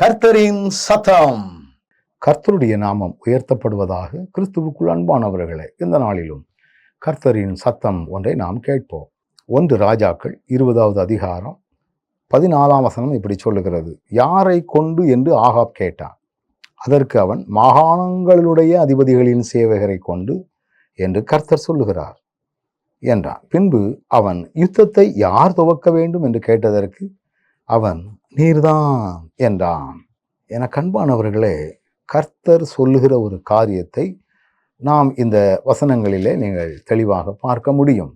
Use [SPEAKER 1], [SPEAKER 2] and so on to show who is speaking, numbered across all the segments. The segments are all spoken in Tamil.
[SPEAKER 1] கர்த்தரின் சத்தம்.
[SPEAKER 2] கர்த்தருடைய நாமம் உயர்த்தப்படுவதாக கிறிஸ்துவுக்குள் அன்பானவர்களே இந்த நாளிலும் கர்த்தரின் சத்தம் ஒன்றை நாம் கேட்போம். ஒன்று ராஜாக்கள் இருபதாவது அதிகாரம் பதினாலாம் வசனம் இப்படி சொல்லுகிறது. யாரை கொண்டு? என்று ஆகாப் கேட்டான். அதற்கு அவன் மாகாணங்களுடைய அதிபதிகளின் சேவகரை கொண்டு? என்று கர்த்தர் சொல்லுகிறார் என்றான். பின்பு அவன் யுத்தத்தை யார் துவக்க வேண்டும்? என்று கேட்டதற்கு அவன் நீர்தான் என்றான். என கண்பானவர்களே கர்த்தர் சொல்லுகிற ஒரு காரியத்தை நாம் இந்த வசனங்களிலே நீங்கள் தெளிவாக பார்க்க முடியும்.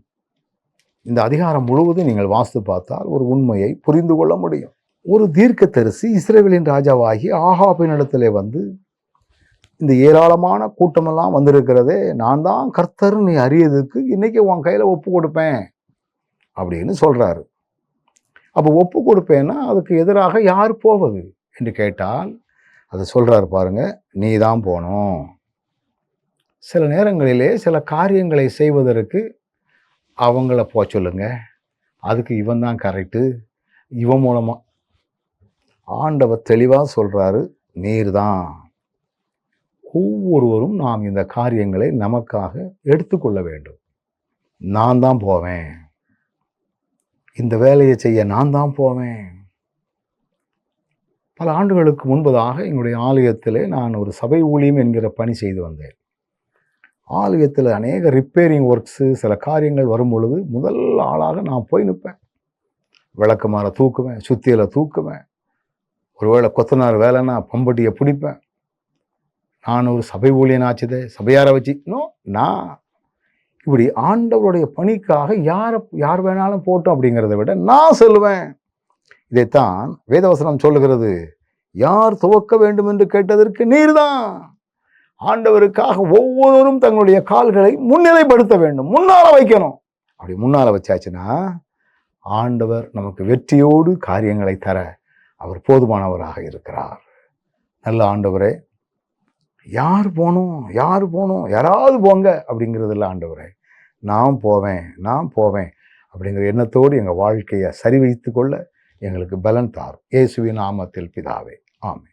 [SPEAKER 2] இந்த அதிகாரம் முழுவதும் நீங்கள் வாசித்து பார்த்தால் ஒரு உண்மையை புரிந்து கொள்ள முடியும். ஒரு தீர்க்கதரிசி இஸ்ரேவேலின் ராஜாவாகி ஆஹாபின் இடத்துல வந்து இந்த ஏராளமான கூட்டமெல்லாம் வந்திருக்கிறதே நான் தான் கர்த்தர் நீ அறியதுக்கு இன்னைக்கு உன் கையில் ஒப்பு கொடுப்பேன் அப்படின்னு சொல்கிறாரு அப்போ ஒப்பு கொடுப்பேன்னா அதுக்கு எதிராக யார் போவது? என்று கேட்டால் அது சொல்கிறாரு பாருங்க நீ தான் போகணும் சில நேரங்களிலே சில காரியங்களை செய்வதற்கு அவங்கள போக சொல்லுங்க. அதுக்கு இவன் தான் கரெக்டு இவன் மூலமாக ஆண்டவர் தெளிவாக சொல்கிறாரு நீர் தான் ஒவ்வொருவரும் நாம் இந்த காரியங்களை நமக்காக எடுத்துக்கொள்ள வேண்டும். நான் தான் போவேன். இந்த வேலையை செய்ய நான் தான் போவேன். பல ஆண்டுகளுக்கு முன்பதாக எங்களுடைய ஆலயத்திலே நான் ஒரு சபை ஊழியம் என்கிற பணி செய்து வந்தேன். ஆலயத்தில் அநேக ரிப்பேரிங் ஒர்க்ஸு சில காரியங்கள் வரும் பொழுது முதல் ஆளாக நான் போய் நிற்பேன். விளக்கமாற தூக்குவேன் சுத்தியில் தூக்குவேன். ஒருவேளை கொத்தனார் வேலைன்னா பம்பட்டியை பிடிப்பேன். நான் ஒரு சபை ஊழியன் ஆச்சுதே சபையாரை வச்சு இன்னும் நான் இப்படி ஆண்டவருடைய பணிக்காக யாரை யார் வேணாலும் போட்டோம் அப்படிங்கிறத விட நான் சொல்லுவேன். இதைத்தான் வேதவசனம் சொல்லுகிறது யார் துவக்க வேண்டும் என்று கேட்டதற்கு நீர்தான். ஆண்டவருக்காக ஒவ்வொருவரும் தங்களுடைய கால்களை முன்னிலைப்படுத்த வேண்டும். முன்னால வைக்கணும். அப்படி முன்னால் வச்சாச்சுன்னா ஆண்டவர் நமக்கு வெற்றியோடு காரியங்களை தர அவர் போதுமானவராக இருக்கிறார். நல்ல ஆண்டவரே யார் போகணும்? யார் போகணும்? யாராவது போங்க அப்படிங்கிறதில்ல ஆண்டவரே. நான் போவேன் நான் போவேன் அப்படிங்கிற எண்ணத்தோடு எங்கள் வாழ்க்கையை சரி வைத்து கொள்ள எங்களுக்கு பலன் தாரும். இயேசுவின் நாமத்தில் பிதாவே. ஆமே